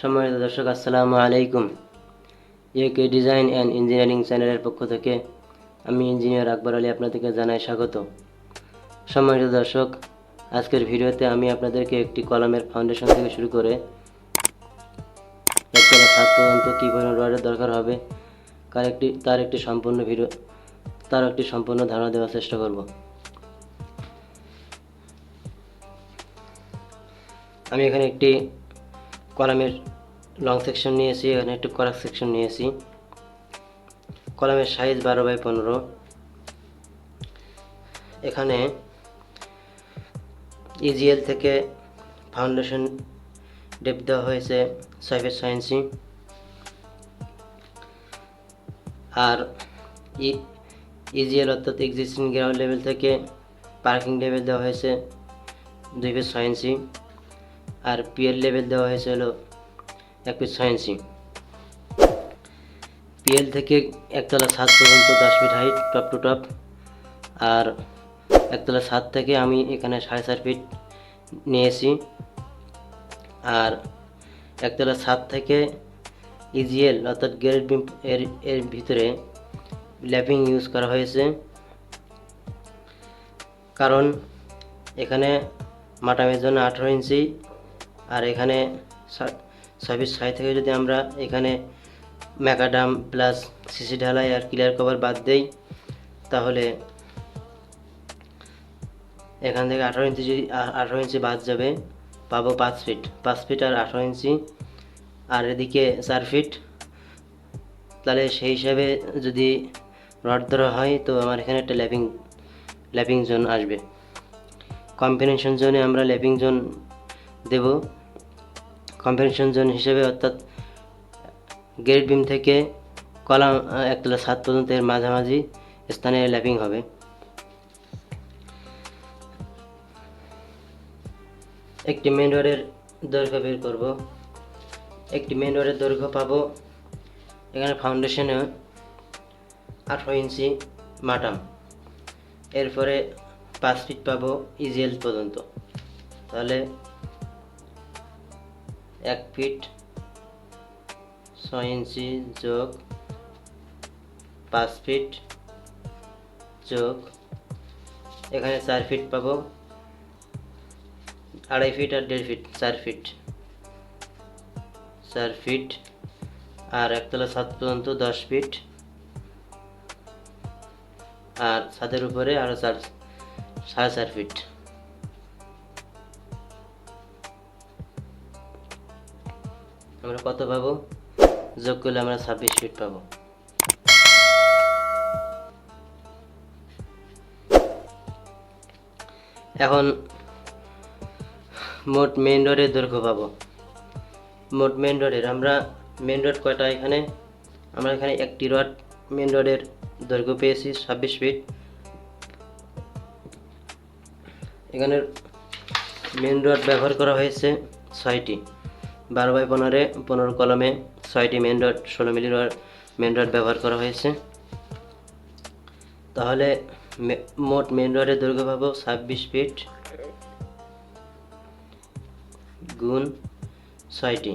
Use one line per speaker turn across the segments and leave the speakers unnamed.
সম্মানিত দর্শক, আসসালামু আলাইকুম। কে ডিজাইন অ্যান্ড ইঞ্জিনিয়ারিং চ্যানেলের পক্ষ থেকে আমি ইঞ্জিনিয়ার আকবর আলী আপনাদেরকে জানাই স্বাগত। সম্মানিত দর্শক, আজকের ভিডিওতে আমি আপনাদেরকে একটি কলমের ফাউন্ডেশন থেকে শুরু করে একতলা পর্যন্ত কী পরিমাণ রডের দরকার হবে, তার একটি তার একটি সম্পূর্ণ ভিডিও, তার একটি সম্পূর্ণ ধারণা দেওয়ার চেষ্টা করব। আমি এখানে একটি কলামের লং সেকশন নিয়েছি এখানে একটু করাক সেকশন নিয়েছি কলামের সাইজ বারো বাই পনেরো। এখানে ইজিএল থেকে ফাউন্ডেশন ডেপ দেওয়া হয়েছে ছয় সায়েন্সি আর ইজিএল অর্থাৎ এক্সিস্টিং গ্রাউন্ড লেভেল থেকে পার্কিং লেভেল দেওয়া হয়েছে দুই ছয় ইঞ্চি আর পিএল লেভেল দেওয়া হয়েছে হলো এক ফিট ছয় ইঞ্চি পিএল থেকে একতলা ছাদ পর্যন্ত দশ feet height top to top আর একতলা ছাদ থেকে আমি এখানে সাড়ে চার ফিট নিয়েছি। আর একতলা ছাদ থেকে ইজিএল অর্থাৎ গ্রেড বিম এর এর ভিতরে ল্যাপিং ইউজ করা হয়েছে। কারণ এখানে মাটামের জন্য আঠেরো ইঞ্চি, আর এখানে ছাব্বিশ ছয় থেকে যদি আমরা এখানে ম্যাকাডাম প্লাস সিসি ঢালাই আর ক্লিয়ার কভার বাদ দেই, তাহলে এখান থেকে আঠারো ইঞ্চি যদি আঠারো ইঞ্চি বাদ যাবে, পাবো পাঁচ ফিট পাঁচ ফিট আর আঠারো ইঞ্চি। আর এদিকে চার ফিট তাহলে সেই হিসাবে যদি রড ধরা হয়, তো আমার এখানে একটা ল্যাপিং ল্যাপিং জোন আসবে। কম্বিনেশন জোনে আমরা ল্যাপিং জোন দেব। কম্বিনেশন জোন হিসেবে অর্থাৎ গ্রেড বিম থেকে কলাম একতলা সাত পর্যন্ত এর মাঝামাঝি স্থানে ল্যাপিং হবে। একটি মেন রোডের দৈর্ঘ্য বের করব। একটি মেন রোডের দৈর্ঘ্য পাবো এখানে ফাউন্ডেশনে আঠারো ইঞ্চি মাটাম। এরপরে পাঁচ ফিট পাবো ইজিএল পর্যন্ত। তাহলে এক ফিট ছয় ইঞ্চি যোগ পাঁচ ফিট যোগ, এখানে চার ফিট পাবো। আড়াই ফিট আর দেড় ফিট, চার ফিট। চার ফিট আর একতলা ছাদ পর্যন্ত দশ ফিট। আর ছাদের উপরে আরও চার, সাড়ে চার ফিট। আমরা কত পাবো? যোগ করলে আমরা ছাব্বিশ ফিট পাবো। এখন মোট মেন রোডের দৈর্ঘ্য পাবো। মোট মেন রোডের আমরা মেন রোড কয়টা এখানে? আমরা এখানে একটি রড মেন রোডের দৈর্ঘ্য পেয়েছি, ছাব্বিশ ফিট এখানে মেন রড ব্যবহার করা হয়েছে ছয়টি। বারো বাই পনেরো পনেরো কলমে ছয়টি মেন রড ষোলো মিলি মেন রড ব্যবহার করা হয়েছে। তাহলে মোট মেন রডের দৈর্ঘ্য পাবো ছাব্বিশ ফিট গুণ ছয়টি।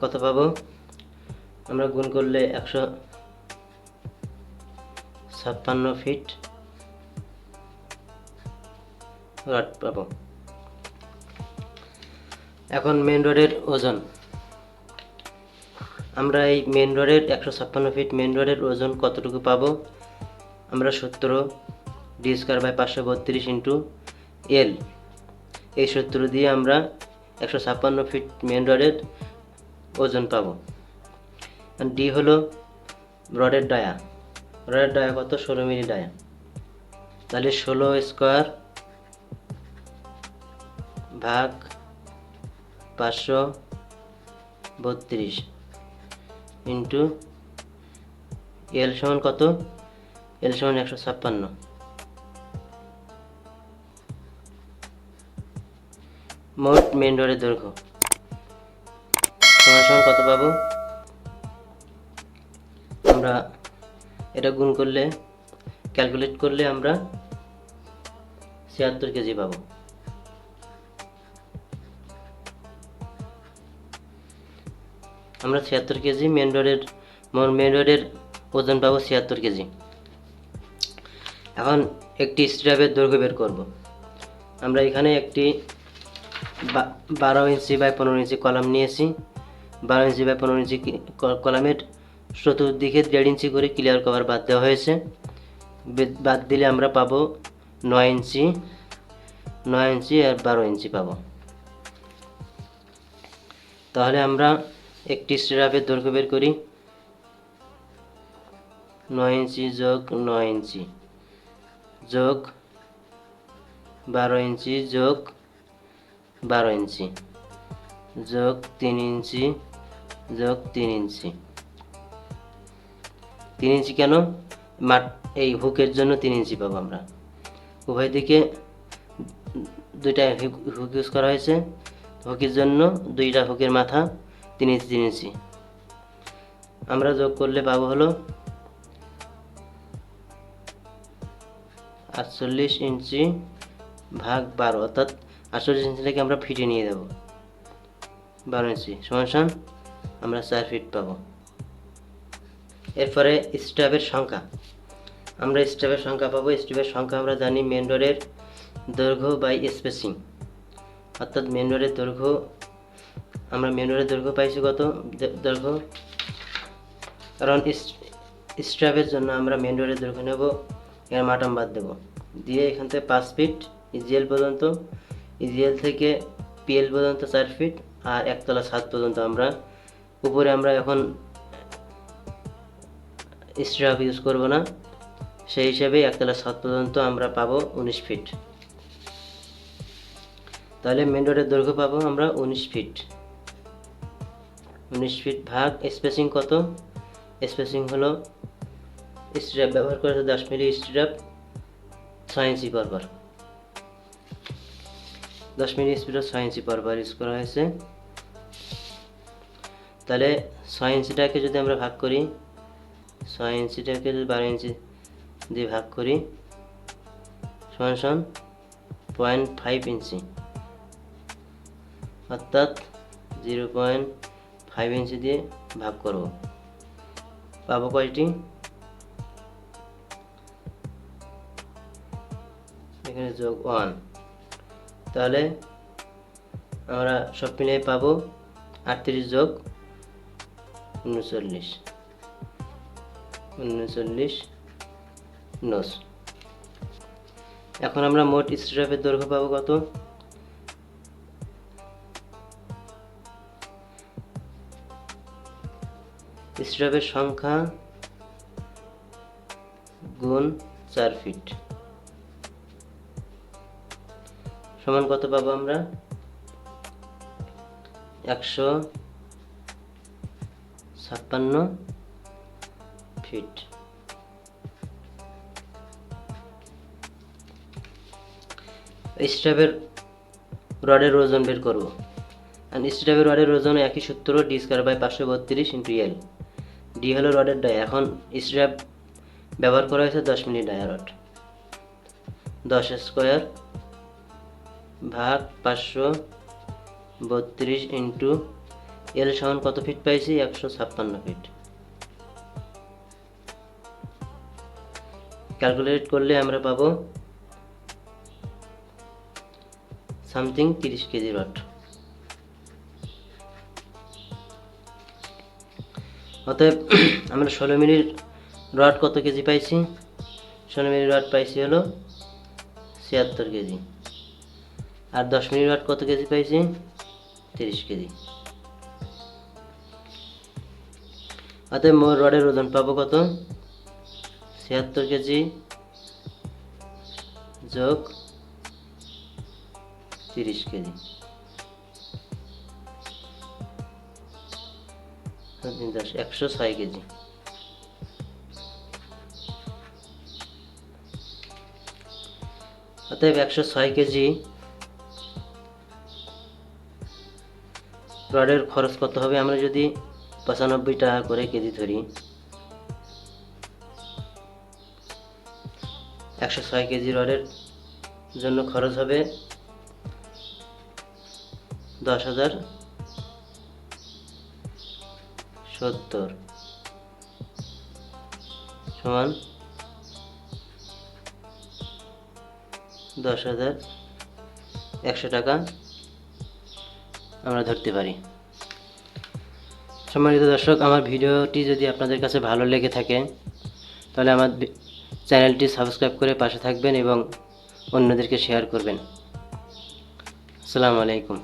কত পাবো? আমরা গুণ করলে একশো ছাপ্পান্ন ফিট রড পাবো। এখন মেন রোডের ওজন। আমরা এই মেন রোডের একশো ছাপ্পান্ন ফিট মেন রোডের ওজন কতটুকু পাবো? আমরা সত্তর ডি স্কোয়ার বাই পাঁচশো বত্রিশ ইন্টু এল এই সূত্র দিয়ে আমরা একশো ছাপ্পান্ন ফিট মেন রডের ওজন পাবো। ডি হলো রডের ডায়া। রডের ডায়া কত? ষোলো মিলি ডায়া। তাহলে ষোলো স্কোয়ার ভাগ পাঁচশো বত্রিশ ইন্টু এল সমান কত? এল সমান একশো ছাপ্পান্ন। মোট মেন রোডের দৈর্ঘ্য। সমান সমান কত পাবো? আমরা এটা গুণ করলে ক্যালকুলেট করলে আমরা ছিয়াত্তর কেজি পাবো। আমরা ছিয়াত্তর কেজি মেন রোডের মেন রোডের ওজন পাবো ছিয়াত্তর কেজি। এখন একটি স্ট্র্যাপের দৈর্ঘ্য বের করব। আমরা এখানে একটি বারো ইঞ্চি বাই পনেরো ইঞ্চি কলাম নিয়েছি। বারো ইঞ্চি বাই পনেরো ইঞ্চি কলামের চতুর্দিকে দেড় ইঞ্চি করে ক্লিয়ার কভার বাদ দেওয়া হয়েছে। বাদ দিলে আমরা পাবো নয় ইঞ্চি নয় ইঞ্চি আর বারো ইঞ্চি পাবো। তাহলে আমরা একটি স্ট্রাপের দৈর্ঘ্য বের করি। নয় ইঞ্চি যোগ নয় ইঞ্চি যোগ বারো ইঞ্চি যোগ বারো ইঞ্চি যোগ তিন ইঞ্চি যোগ তিন ইঞ্চি। তিন ইঞ্চি কেন? মাঠ এই হুকের জন্য তিন ইঞ্চি পাবো আমরা। উভয় দিকে দুইটা হুক ইউজ করা হয়েছে। হুকের জন্য দুইটা হুকের মাথা তিন ইঞ্চি আমরা যোগ করলে পাবো হলো আটচল্লিশ ইঞ্চি ভাগ বারো, অর্থাৎ আটচল্লিশ ইঞ্চিটাকে আমরা ফিটে নিয়ে দেবো বারো ইঞ্চি সমান আমরা চার ফিট পাবো। এরপরে স্টাফের সংখ্যা। আমরা স্টাফের সংখ্যা পাবো। স্টাফের সংখ্যা আমরা জানি মেন রোডের দৈর্ঘ্য বাই স্পেসিং অর্থাৎ মেন রোডের দৈর্ঘ্য আমরা রোডের দৈর্ঘ্য পাইছি কত? দৈর্ঘ্য? কারণ স্ট্রাপের জন্য আমরা রোডের দৈর্ঘ্য নেব এখানে মাটাম বাদ দেবো। দিয়ে এখান থেকে পাঁচ ফিট ইজিএল পর্যন্ত ইজিএল থেকে পিএল পর্যন্ত চার ফিট আর একতলা ছাদ পর্যন্ত আমরা। উপরে আমরা এখন স্ট্রাপ ইউজ করব না। সেই হিসাবে একতলা ছাদ পর্যন্ত আমরা পাবো উনিশ ফিট তাহলে মেন রোডের দৈর্ঘ্য পাবো আমরা উনিশ ফিট উনিশ ফিট ভাগ স্পেসিং কত? স্পেসিং হলো স্ট্র্যাপ ব্যবহার করেছে দশ মিলি স্ট্র্যাপ ছয় ইঞ্চি পরপর দশ মিলি স্পিডও ছয় ইঞ্চি পরপর ইউজ করা হয়েছে। তাহলে ছয় ইঞ্চিটাকে যদি আমরা ভাগ করি, ছয় ইঞ্চিটাকে যদি বারো ইঞ্চি দিয়ে ভাগ করি, সমান সমান পয়েন্ট ফাইভ ইঞ্চি। অর্থাৎ জিরো পয়েন্ট ফাইভ ইঞ্চি দিয়ে ভাগ করব। পাবো কয়টি? এখানে যোগ ওয়ান। তাহলে আমরা সব মিলিয়ে পাবো আটত্রিশ যোগ উনচল্লিশ। উনচল্লিশ নস এখন আমরা মোট স্ট্রাপের দৈর্ঘ্য পাবো কত? স্ট্রাপের সংখ্যা গুণ চার ফিট সমান কত পাবো আমরা? একশো ছাপ্পান্ন ফিট স্ট্যাপের রডের ওজন বের করব। আর স্ট্যাপের রডের ওজন একই সূত্র ডি স্কোয়ার বাই পাঁচশো বত্রিশ ইন্টু এল ডি হলো রডের ডাই এখন স্ট্র্যাপ ব্যবহার করা হয়েছে দশ মিনিট ডায়া রড দশ স্কোয়ার ভাগ পাঁচশো বত্রিশ ইন্টু এল সমান কত ফিট পাইছি? একশো ছাপ্পান্ন ফিট ক্যালকুলেট করলে আমরা পাবো সামথিং তিরিশ কেজি রড অতএব আমরা ষোলো মিনিট রড কত কেজি পাইছি? ষোলো মিনিট রড পাইছি হলো ছিয়াত্তর কেজি। আর দশ মিনিট রড কত কেজি পাইছি? তিরিশ কেজি। অতএব মোট রডের ওজন পাবো কত? ছিয়াত্তর কেজি যোগ তিরিশ কেজি। একশো ছয় কেজি। অতএব একশো ছয় কেজি রডের খরচ কত হবে? আমরা যদি পঁচানব্বই টাকা করে কেজি ধরি, একশো ছয় কেজি রডের জন্য খরচ হবে দশ হাজার সত্তর। সমান দশ হাজার একশো টাকা আমরা ধরতে পারি। সম্মানিত দর্শক, আমার ভিডিওটি যদি আপনাদের কাছে ভালো লেগে থাকে, তাহলে আমার চ্যানেলটি সাবস্ক্রাইব করে পাশে থাকবেন এবং অন্যদেরকে শেয়ার করবেন। আসসালামু আলাইকুম।